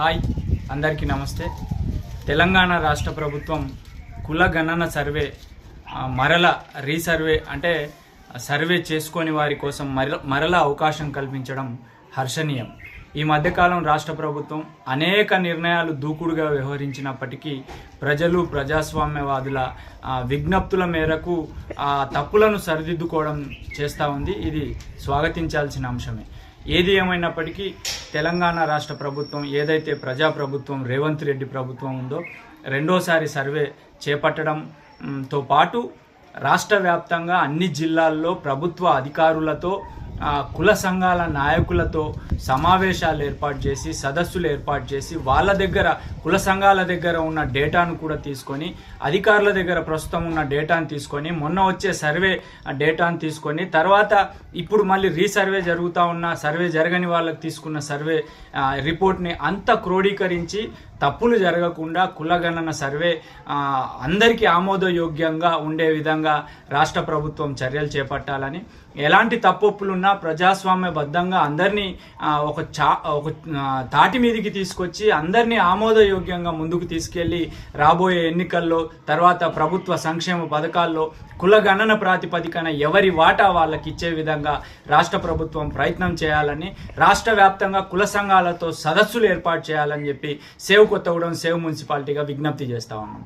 Hi అందరికీ నమస్తే. తెలంగాణ రాష్ట్ర ప్రభుత్వం కుల గణన సర్వే మరల రీసర్వే అంటే సర్వే చేసుకొని వారి కోసం మర మరల అవకాశం కల్పించడం హర్షణీయం. ఈ మధ్యకాలం రాష్ట్ర ప్రభుత్వం అనేక నిర్ణయాలు దూకుడుగా వ్యవహరించినప్పటికీ ప్రజలు ప్రజాస్వామ్యవాదుల విజ్ఞప్తుల మేరకు ఆ తప్పులను సరిదిద్దుకోవడం చేస్తూ ఉంది. ఇది స్వాగతించాల్సిన అంశమే. ఏది ఏమైనప్పటికీ తెలంగాణ రాష్ట్ర ప్రభుత్వం ఏదైతే ప్రజాప్రభుత్వం రేవంత్ రెడ్డి ప్రభుత్వం ఉందో రెండోసారి సర్వే చేపట్టడం తో పాటు రాష్ట్ర వ్యాప్తంగా అన్ని జిల్లాల్లో ప్రభుత్వ అధికారులతో కుల సంఘాల నాయకులతో సమావేశాలు ఏర్పాటు చేసి సదస్సులు ఏర్పాటు చేసి వాళ్ళ దగ్గర కుల సంఘాల దగ్గర ఉన్న డేటాను కూడా తీసుకొని అధికారుల దగ్గర ప్రస్తుతం ఉన్న డేటాను తీసుకొని మొన్న వచ్చే సర్వే డేటాను తీసుకొని తర్వాత ఇప్పుడు మళ్ళీ రీసర్వే జరుగుతూ ఉన్న సర్వే జరగని వాళ్ళకి తీసుకున్న సర్వే రిపోర్ట్ని అంత క్రోడీకరించి తప్పులు జరగకుండా కులగణన సర్వే అందరికీ ఆమోదయోగ్యంగా ఉండే విధంగా రాష్ట్ర ప్రభుత్వం చర్యలు చేపట్టాలని ఎలాంటి తప్పొప్పులున్నా ప్రజాస్వామ్యబద్ధంగా అందరినీ ఒక చా ఒక తాటి మీదికి తీసుకొచ్చి అందరినీ ఆమోదయోగ్యంగా ముందుకు తీసుకెళ్ళి రాబోయే ఎన్నికల్లో తర్వాత ప్రభుత్వ సంక్షేమ పథకాల్లో కుల గణన ప్రాతిపదికన ఎవరి వాటా వాళ్ళకి ఇచ్చే విధంగా రాష్ట్ర ప్రభుత్వం ప్రయత్నం చేయాలని రాష్ట్ర వ్యాప్తంగా కుల సంఘాలతో సదస్సులు ఏర్పాటు చేయాలని చెప్పి సేవ్ కొత్తగూడెం సేవ్ మున్సిపాలిటీగా విజ్ఞప్తి చేస్తా ఉన్నాం.